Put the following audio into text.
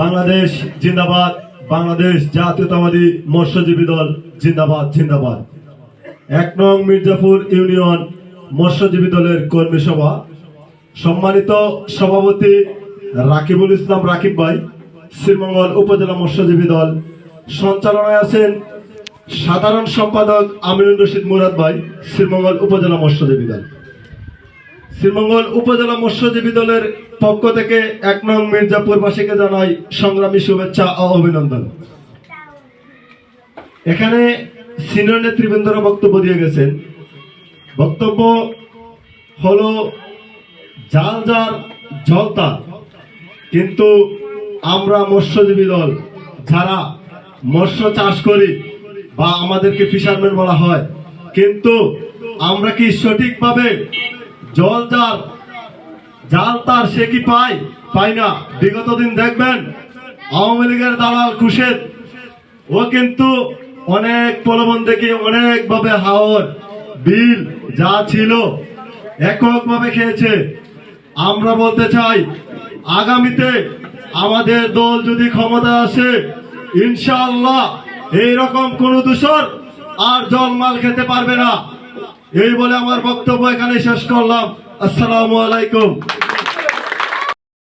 বাংলাদেশ জিন্দাবাদ, বাংলাদেশ জাতীয়তাবাদী মৎস্যজীবী দল জিন্দাবাদ জিন্দাবাদ। এক নং মির্জাপুর ইউনিয়ন মৎস্যজীবী দলের কর্মী সভা। সম্মানিত সভাপতি রাকিবুল ইসলাম রাকিব ভাই, শ্রীমঙ্গল উপজেলা মৎস্যজীবী দল। সঞ্চালনায় আছেন সাধারণ সম্পাদক আমিনুর রশিদ মুরাদ ভাই, শ্রীমঙ্গল উপজেলা মৎস্যজীবী দল। শ্রীমঙ্গল উপজেলা মৎস্যজীবী দলের পক্ষ থেকে এক নং মির্জাপুরবাসীকে জানাই সংগ্রামী শুভেচ্ছা ও অভিনন্দন। এখানে সিনিয়র নেতৃবৃন্দরা বক্তব্য দিয়ে গেছেন। বক্তব্য হলো, জাল যার জল তার। কিন্তু আমরা মৎস্যজীবী দল, যারা মৎস্য চাষ করি বা আমাদেরকে ফিশারম্যান বলা হয়, কিন্তু আমরা কি সঠিকভাবে জল যার, জাল তার, সে কি পায়? পাই না। বিগত দিন দেখবেন, আওয়ামী লীগের দালাল কুশেদ ও কিন্তু অনেক প্রলোভন দেখে অনেক ভাবে হাওর, বিল যা ছিল একক ভাবে খেয়েছে। আমরা বলতে চাই, আগামীতে আমাদের দল যদি ক্ষমতা আসে, ইনশাআল্লাহ এইরকম কোন দূষণ আর জলমাল খেতে পারবে না। এই বলে আমার বক্তব্য এখানে শেষ করলাম। আসসালামু আলাইকুম।